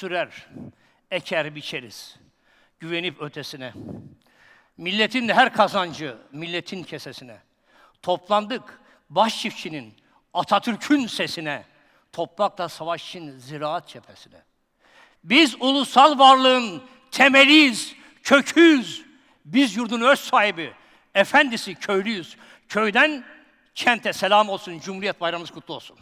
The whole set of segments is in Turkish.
sürer, eker biçeriz. Güvenip ötesine. Milletin her kazancı milletin kesesine. Toplandık baş çiftçinin, Atatürk'ün sesine. Toprakla savaş için ziraat cephesine. Biz ulusal varlığın temeliyiz, köküyüz. Biz yurdun öz sahibi, efendisi, köylüyüz. Köyden kente selam olsun, Cumhuriyet Bayramımız kutlu olsun.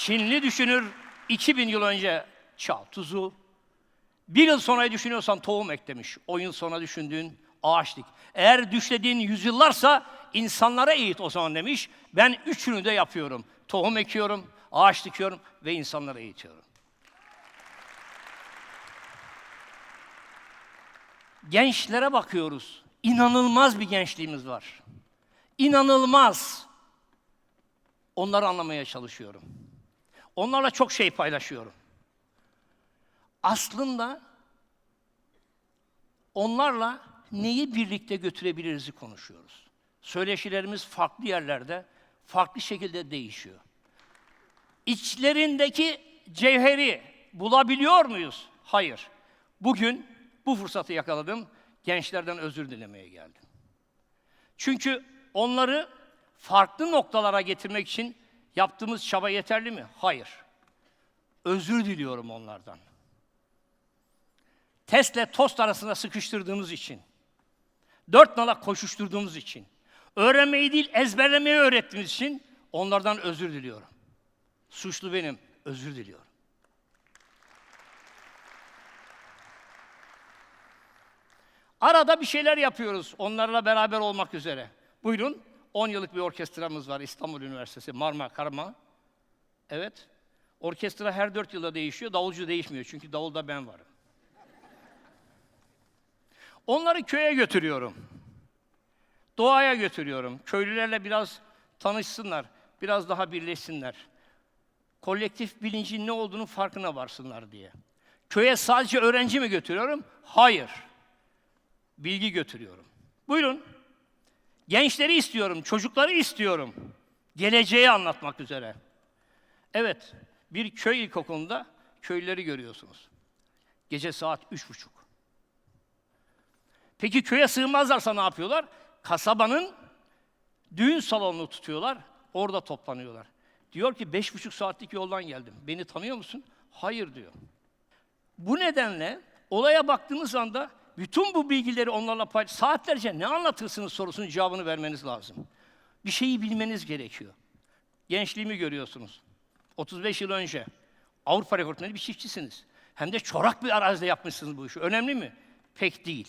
Çinli düşünür 2000 yıl önce çal tuzu. Bir yıl sonra düşünüyorsan tohum ek. O yıl sonra düşündüğün ağaç dik. Eğer düşlediğin yüzyıllarsa insanlara eğit o zaman demiş. Ben üçünü de yapıyorum. Tohum ekiyorum, ağaç dikiyorum ve insanlara eğitiyorum. Gençlere bakıyoruz. İnanılmaz bir gençliğimiz var. İnanılmaz. Onları anlamaya çalışıyorum. Onlarla çok şey paylaşıyorum. Aslında onlarla neyi birlikte götürebiliriz'i konuşuyoruz. Söyleşilerimiz farklı yerlerde, farklı şekilde değişiyor. İçlerindeki cevheri bulabiliyor muyuz? Hayır. Bugün bu fırsatı yakaladım. Gençlerden özür dilemeye geldim. Çünkü onları farklı noktalara getirmek için yaptığımız çaba yeterli mi? Hayır. Özür diliyorum onlardan. Testle tost arasında sıkıştırdığımız için, dört nala koşuşturduğumuz için, öğrenmeyi değil ezberlemeyi öğrettiğimiz için onlardan özür diliyorum. Suçlu benim, özür diliyorum. Arada bir şeyler yapıyoruz onlarla beraber olmak üzere. Buyurun, 10 yıllık bir orkestramız var İstanbul Üniversitesi, Marmara Karma. Evet, orkestra her 4 yılda değişiyor, davulcu değişmiyor çünkü davulda ben varım. Onları köye götürüyorum. Doğaya götürüyorum. Köylülerle biraz tanışsınlar, biraz daha birleşsinler. Kolektif bilincin ne olduğunu farkına varsınlar diye. Köye sadece öğrenci mi götürüyorum? Hayır. Bilgi götürüyorum. Buyurun. Gençleri istiyorum, çocukları istiyorum. Geleceği anlatmak üzere. Evet, bir köy ilkokulunda köyleri görüyorsunuz. Gece saat üç buçuk. Peki köye sığmazlarsa ne yapıyorlar? Kasabanın düğün salonunu tutuyorlar, orada toplanıyorlar. Diyor ki beş buçuk saatlik yoldan geldim. Beni tanıyor musun? Hayır diyor. Bu nedenle olaya baktığınız anda bütün bu bilgileri onlarla paylaş, saatlerce ne anlatırsınız sorusunun cevabını vermeniz lazım. Bir şeyi bilmeniz gerekiyor. Gençliğimi görüyorsunuz. 35 yıl önce Avrupa rekortmeni bir çiftçisiniz. Hem de çorak bir arazide yapmışsınız bu işi. Önemli mi? Pek değil.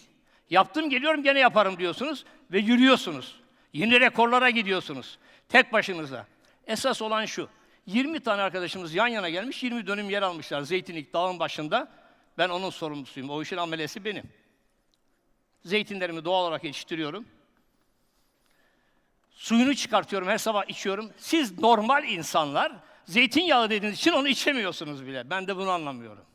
Yaptım geliyorum gene yaparım diyorsunuz ve yürüyorsunuz. Yeni rekorlara gidiyorsunuz. Tek başınıza. Esas olan şu. 20 tane arkadaşımız yan yana gelmiş, 20 dönüm yer almışlar Zeytinlik dağın başında. Ben onun sorumlusuyum. O işin amelesi benim. Zeytinlerimi doğal olarak yetiştiriyorum. Suyunu çıkartıyorum, her sabah içiyorum. Siz normal insanlar zeytinyağı dediğiniz için onu içemiyorsunuz bile. Ben de bunu anlamıyorum.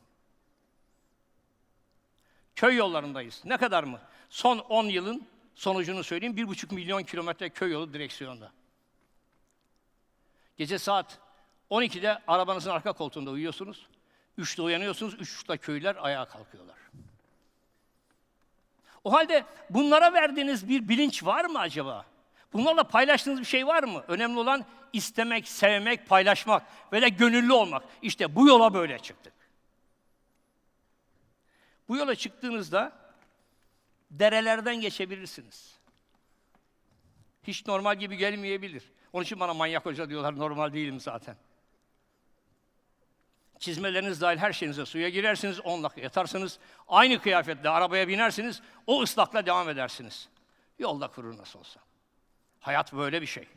Köy yollarındayız. Ne kadar mı? Son 10 yılın sonucunu söyleyeyim. 1,5 milyon kilometre köy yolu direksiyonda. Gece saat 12'de arabanızın arka koltuğunda uyuyorsunuz. 3'te uyanıyorsunuz, 3'te köyler ayağa kalkıyorlar. O halde bunlara verdiğiniz bir bilinç var mı acaba? Bunlarla paylaştığınız bir şey var mı? Önemli olan istemek, sevmek, paylaşmak ve de gönüllü olmak. İşte bu yola böyle çıktık. Bu yola çıktığınızda derelerden geçebilirsiniz. Hiç normal gibi gelmeyebilir. Onun için bana manyak hoca diyorlar, normal değilim zaten. Çizmeleriniz dahil her şeyinize suya girersiniz, 10 dakika yatarsınız. Aynı kıyafetle arabaya binersiniz, o ıslakla devam edersiniz. Yolda kurur nasıl olsa. Hayat böyle bir şey.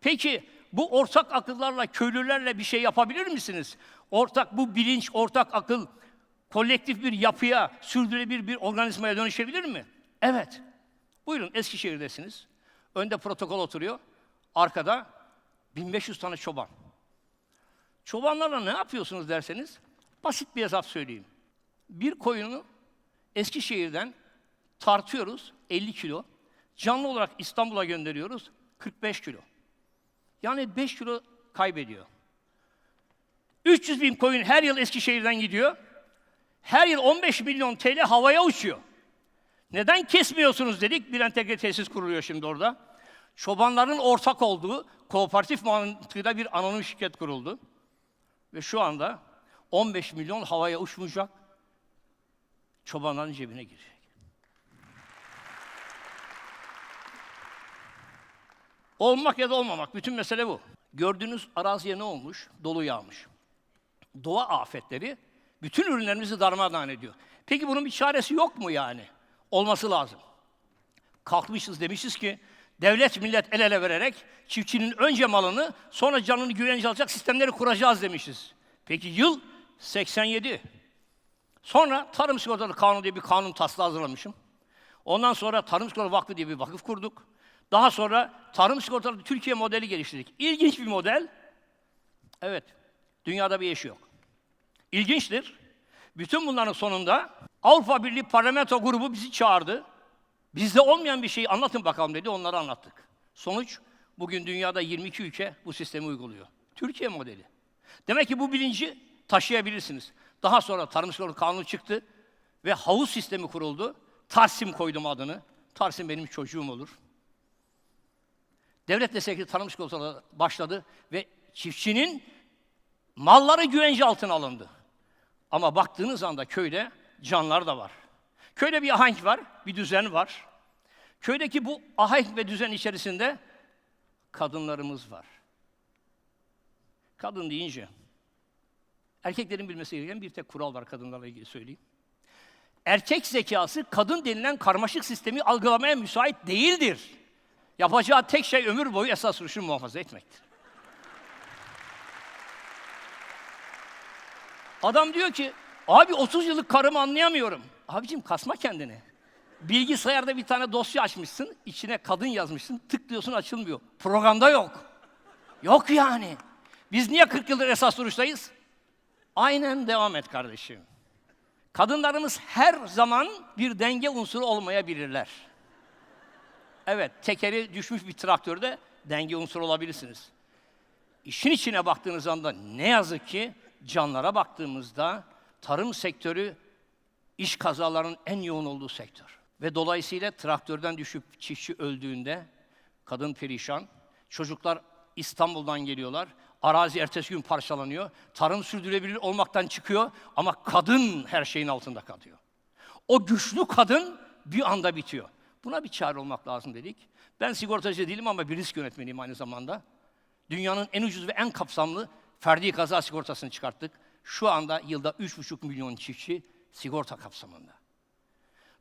Peki bu ortak akıllarla, köylülerle bir şey yapabilir misiniz? Ortak bu bilinç, ortak akıl kolektif bir yapıya, sürdürülebilir bir organizmaya dönüşebilir mi? Evet. Buyurun Eskişehir'desiniz. Önde protokol oturuyor. Arkada 1500 tane çoban. Çobanlarla ne yapıyorsunuz derseniz, basit bir hesap söyleyeyim. Bir koyunu Eskişehir'den tartıyoruz, 50 kilo. Canlı olarak İstanbul'a gönderiyoruz, 45 kilo. Yani 5 kilo kaybediyor. 300 bin koyun her yıl Eskişehir'den gidiyor. Her yıl 15 milyon TL havaya uçuyor. Neden kesmiyorsunuz dedik. Bir entegre tesis kuruluyor şimdi orada. Çobanların ortak olduğu kooperatif mantığıyla bir anonim şirket kuruldu. Ve şu anda 15 milyon havaya uçmayacak. Çobanların cebine girecek. Olmak ya da olmamak. Bütün mesele bu. Gördüğünüz araziye ne olmuş? Dolu yağmış. Doğa afetleri bütün ürünlerimizi darmadağın ediyor. Peki bunun bir çaresi yok mu yani? Olması lazım. Kalkmışız demişiz ki devlet millet el ele vererek çiftçinin önce malını sonra canını güvence alacak sistemleri kuracağız demişiz. Peki yıl 87. Sonra Tarım Sigortaları Kanunu diye bir kanun taslağı hazırlamışım. Ondan sonra Tarım Sigortaları Vakfı diye bir vakıf kurduk. Daha sonra Tarım Sigortaları Türkiye modeli geliştirdik. İlginç bir model. Evet, dünyada bir eşi yok. İlginçtir. Bütün bunların sonunda Avrupa Birliği Parlamento grubu bizi çağırdı. Bizde olmayan bir şeyi anlatın bakalım dedi, onları anlattık. Sonuç, bugün dünyada 22 ülke bu sistemi uyguluyor. Türkiye modeli. Demek ki bu bilinci taşıyabilirsiniz. Daha sonra Tarım Sigorta Kanunu çıktı ve havuz sistemi kuruldu. Tarsim koydum adını. Tarsim benim çocuğum olur. Devlet destekli tarım sigortaları başladı ve çiftçinin malları güvence altına alındı. Ama baktığınız anda köyde canlar da var. Köyde bir ahenk var, bir düzen var. Köydeki bu ahenk ve düzen içerisinde kadınlarımız var. Kadın deyince erkeklerin bilmesi gereken bir tek kural var kadınlarla ilgili söyleyeyim. Erkek zekası kadın denilen karmaşık sistemi algılamaya müsait değildir. Yapacağı tek şey ömür boyu esas duruşunu muhafaza etmektir. Adam diyor ki, abi 30 yıllık karımı anlayamıyorum. Abicim kasma kendini. Bilgisayarda bir tane dosya açmışsın, içine kadın yazmışsın, tıklıyorsun açılmıyor. Programda yok. Yok yani. Biz niye 40 yıldır esas duruştayız? Aynen devam et kardeşim. Kadınlarımız her zaman bir denge unsuru olmayabilirler. Evet, tekeri düşmüş bir traktörde denge unsuru olabilirsiniz. İşin içine baktığınız anda ne yazık ki canlara baktığımızda tarım sektörü iş kazalarının en yoğun olduğu sektör. Ve dolayısıyla traktörden düşüp çiftçi öldüğünde kadın perişan, çocuklar İstanbul'dan geliyorlar, arazi ertesi gün parçalanıyor, tarım sürdürülebilir olmaktan çıkıyor ama kadın her şeyin altında kalıyor. O güçlü kadın bir anda bitiyor. Buna bir çare olmak lazım dedik. Ben sigortacı değilim ama bir risk yönetmeniyim aynı zamanda. Dünyanın en ucuz ve en kapsamlı ferdi kaza sigortasını çıkarttık. Şu anda yılda 3,5 milyon çiftçi sigorta kapsamında.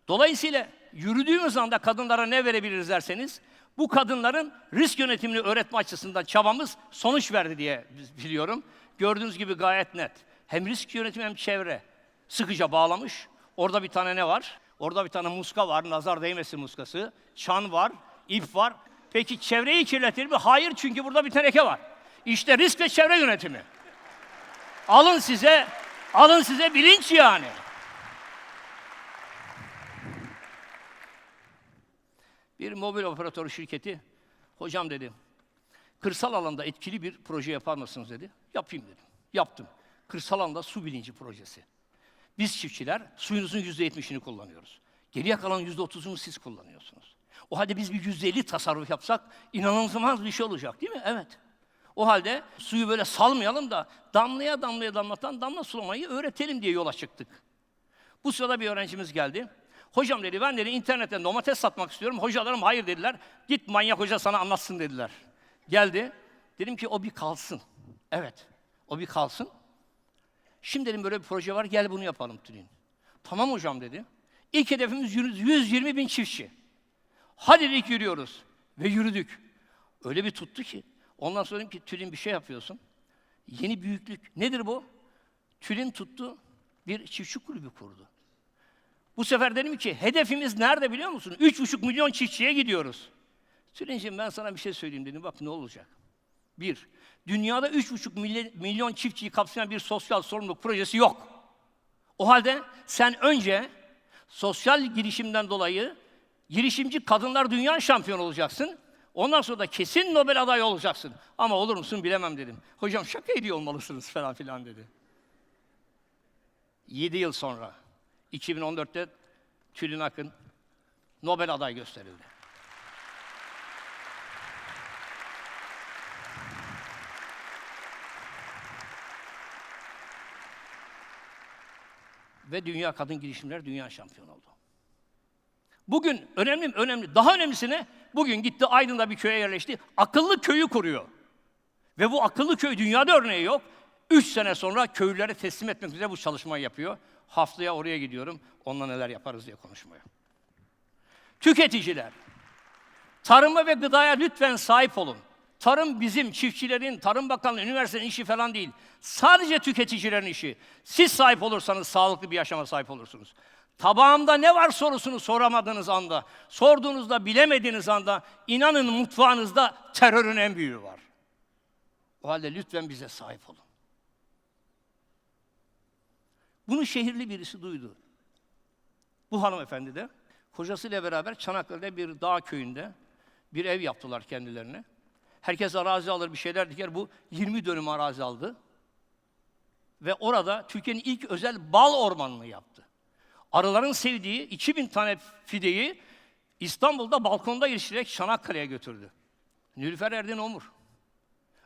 Dolayısıyla yürüdüğümüz anda kadınlara ne verebiliriz derseniz, bu kadınların risk yönetimini öğretme açısından çabamız sonuç verdi diye biliyorum. Gördüğünüz gibi gayet net. Hem risk yönetimi hem çevre sıkıca bağlamış. Orada bir tane ne var? Orada bir tane muska var, nazar değmesin muskası. Çan var, ip var. Peki çevreyi kirletir mi? Hayır çünkü burada bir teneke var. İşte risk ve çevre yönetimi. Alın size, alın size bilinç yani. Bir mobil operatör şirketi, hocam dedi, kırsal alanda etkili bir proje yapar mısınız dedi. Yapayım dedim. Yaptım. Kırsal alanda su bilinci projesi. Biz çiftçiler suyunuzun yüzde yetmişini kullanıyoruz. Geriye kalan yüzde otuzunu siz kullanıyorsunuz. O halde biz bir yüzde elli tasarruf yapsak inanılmaz bir şey olacak değil mi? Evet. O halde suyu böyle salmayalım da damlaya damlaya damlatan damla sulamayı öğretelim diye yola çıktık. Bu sırada bir öğrencimiz geldi. Hocam dedi ben dedi internetten domates satmak istiyorum. Hocalarım hayır dediler. Git manyak hoca sana anlatsın dediler. Geldi. Dedim ki o bir kalsın. Evet. O bir kalsın. Şimdi dedim böyle bir proje var gel bunu yapalım Tülin. Tamam hocam dedi. İlk hedefimiz 120 bin çiftçi. Hadi dedik yürüyoruz. Ve yürüdük. Öyle bir tuttu ki. Ondan sonra dedim ki Tülin bir şey yapıyorsun. Yeni büyüklük. Nedir bu? Tülin tuttu. Bir çiftçi kulübü kurdu. Bu sefer dedim ki hedefimiz nerede biliyor musun? Üç buçuk milyon çiftçiye gidiyoruz. Tülin'ciğim ben sana bir şey söyleyeyim dedim. Bak ne olacak? Bir, dünyada üç buçuk milyon çiftçiyi kapsayan bir sosyal sorumluluk projesi yok. O halde sen önce sosyal girişimden dolayı girişimci kadınlar dünya şampiyonu olacaksın. Ondan sonra da kesin Nobel adayı olacaksın. Ama olur musun bilemem dedim. Hocam şaka ediyor olmalısınız falan filan dedi. 7 yıl sonra 2014'te Tülin Akın Nobel adayı gösterildi. Ve Dünya Kadın Girişimler Dünya Şampiyonu oldu. Bugün önemli mi? Önemli. Daha önemlisine bugün gitti Aydın'da bir köye yerleşti. Akıllı köyü kuruyor. Ve bu akıllı köy dünyada örneği yok. Üç sene sonra köylülere teslim etmek üzere bu çalışmayı yapıyor. Haftaya oraya gidiyorum. Onunla neler yaparız diye konuşmaya. Tüketiciler. Tarıma ve gıdaya lütfen sahip olun. Tarım bizim, çiftçilerin, Tarım Bakanlığı, üniversitenin işi falan değil. Sadece tüketicilerin işi. Siz sahip olursanız sağlıklı bir yaşama sahip olursunuz. Tabağımda ne var sorusunu soramadığınız anda, sorduğunuzda bilemediğiniz anda, inanın mutfağınızda terörün en büyüğü var. O halde lütfen bize sahip olun. Bunu şehirli birisi duydu. Bu hanımefendi de kocasıyla beraber Çanakkale'de bir dağ köyünde bir ev yaptılar kendilerine. Herkes arazi alır bir şeyler diker. Bu 20 dönüm arazi aldı. Ve orada Türkiye'nin ilk özel bal ormanını yaptı. Arıların sevdiği 2000 tane fideyi İstanbul'da balkonda yetiştirerek Çanakkale'ye götürdü. Nilüfer Erdin Omur.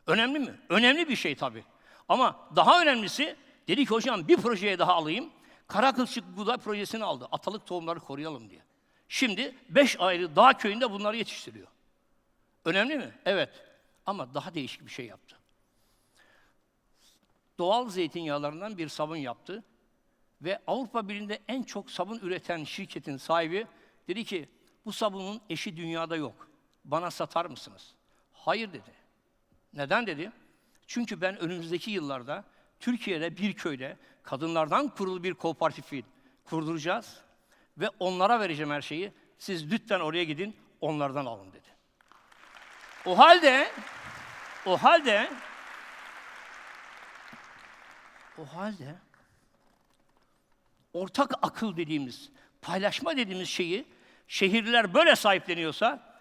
Önemli mi? Önemli bir şey tabii. Ama daha önemlisi dedi ki hocam bir projeye daha alayım. Kara kılçık buğday projesini aldı. Atalık tohumları koruyalım diye. Şimdi beş ayrı dağ köyünde bunları yetiştiriyor. Önemli mi? Evet. Ama daha değişik bir şey yaptı. Doğal zeytinyağlarından bir sabun yaptı. Ve Avrupa Birliği'nde en çok sabun üreten şirketin sahibi dedi ki bu sabunun eşi dünyada yok. Bana satar mısınız? Hayır dedi. Neden dedi? Çünkü ben önümüzdeki yıllarda Türkiye'de bir köyde kadınlardan kurulu bir kooperatif kurduracağız ve onlara vereceğim her şeyi. Siz lütfen oraya gidin, onlardan alın dedi. O halde o halde o halde ortak akıl dediğimiz, paylaşma dediğimiz şeyi şehirler böyle sahipleniyorsa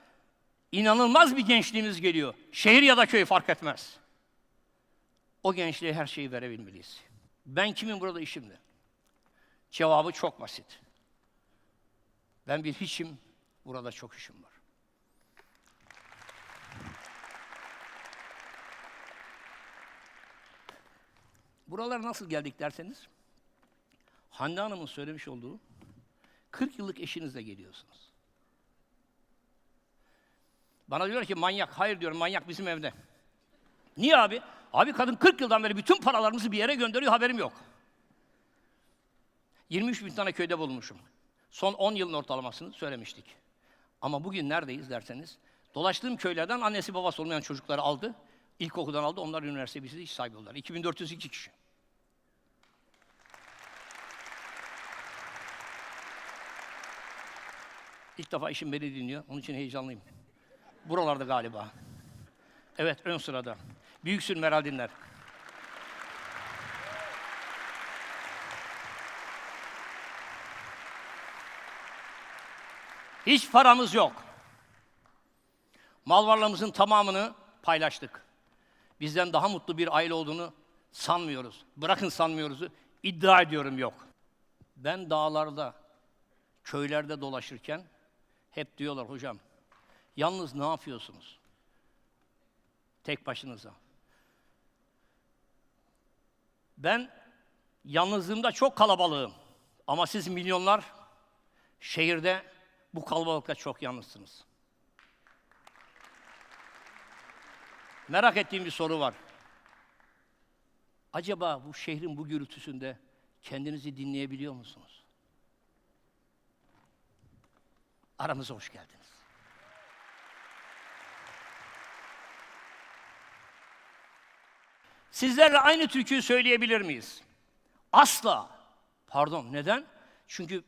inanılmaz bir gençliğimiz geliyor. Şehir ya da köy fark etmez. O gençliğe her şeyi verebilmeliyiz. Ben kimin burada işimde? Cevabı çok basit. Ben bir hiçim, burada çok işim var. Buralara nasıl geldik derseniz, Hande Hanım'ın söylemiş olduğu 40 yıllık eşinizle geliyorsunuz. Bana diyor ki manyak. Hayır diyorum manyak bizim evde. Niye abi? Abi kadın 40 yıldan beri bütün paralarımızı bir yere gönderiyor haberim yok. 23 bin tane köyde bulmuşum. Son 10 yılın ortalamasını söylemiştik. Ama bugün neredeyiz derseniz, dolaştığım köylerden annesi babası olmayan çocukları aldı. İlkokuldan aldı, onlar üniversite bitirdi, iş sahibi oldular. 2402 kişi. İlk defa işim beni dinliyor, onun için heyecanlıyım. Buralarda galiba. Evet, ön sırada. Büyüksün Meral Dinler. Hiç paramız yok. Mal varlığımızın tamamını paylaştık. Bizden daha mutlu bir aile olduğunu sanmıyoruz. Bırakın sanmıyoruzu, iddia ediyorum yok. Ben dağlarda, köylerde dolaşırken hep diyorlar hocam, yalnız ne yapıyorsunuz? Tek başınıza. Ben yalnızlığımda çok kalabalığım. Ama siz milyonlar şehirde bu kalabalıkta çok yalnızsınız. Merak ettiğim bir soru var. Acaba bu şehrin bu gürültüsünde kendinizi dinleyebiliyor musunuz? Aramıza hoş geldiniz. Sizlerle aynı türküyü söyleyebilir miyiz? Asla. Pardon, neden? Çünkü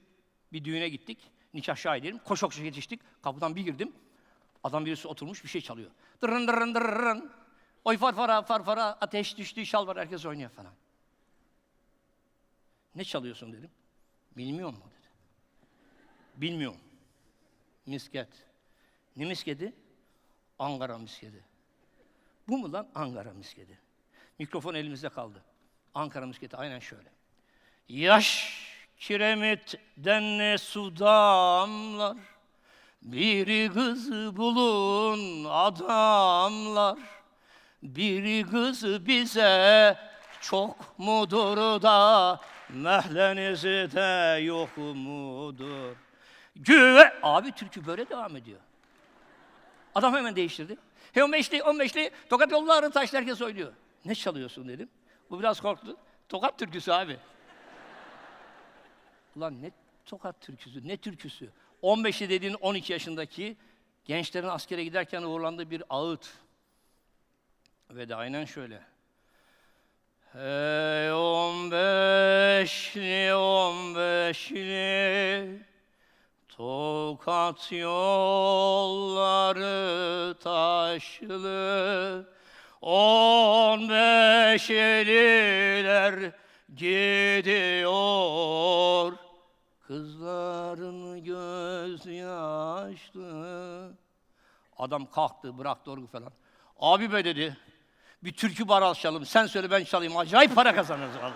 bir düğüne gittik, nikah şahidelim, koşok yetiştik, kapıdan bir girdim, adam birisi oturmuş bir şey çalıyor. Dırın dırın dırın, oy farfara farfara, ateş düştü, şal var, herkes oynuyor falan. Ne çalıyorsun dedim. Bilmiyor mu dedi. Bilmiyorum. Misket. Ne misketi? Ankara miskedi. Bu mu lan Ankara miskedi? Mikrofon elimizde kaldı. Ankara miskedi aynen şöyle. Yaş kiremitten ne su damlar, bir kızı bulun adamlar. Bir kızı bize çok mudur da mehlenizde yok mudur? Güve... Abi türkü böyle devam ediyor. Adam hemen değiştirdi. He 15'li, 15'li, tokat yolları taş herkes oynuyor. Ne çalıyorsun dedim. Bu biraz korktu. Tokat türküsü abi. Ulan ne tokat türküsü, ne türküsü? 15'li dediğin 12 yaşındaki gençlerin askere giderken uğurlandığı bir ağıt. Ve de aynen şöyle. Hey on beşli, on beşli, Tokat yolları taşlı, on beş eliler gidiyor, kızların göz yaşlı. Adam kalktı, bıraktı orgu falan. Abi be dedi, bir türkü bar açalım, sen söyle ben çalayım, acayip para kazanırız Allah.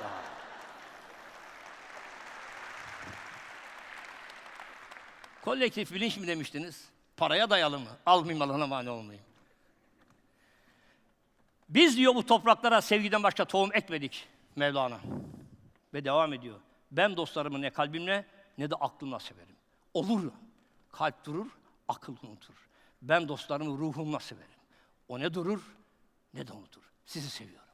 Kolektif bilinç mi demiştiniz? Paraya dayalı mı? Almayayım Allah'ına mani olmayayım. Biz diyor bu topraklara sevgiden başka tohum ekmedik Mevlana. Ve devam ediyor. Ben dostlarımı ne kalbimle ne de aklımla severim. Olur. Kalp durur, akıl unutur. Ben dostlarımı ruhumla severim. O ne durur ne de unutur. Sizi seviyorum.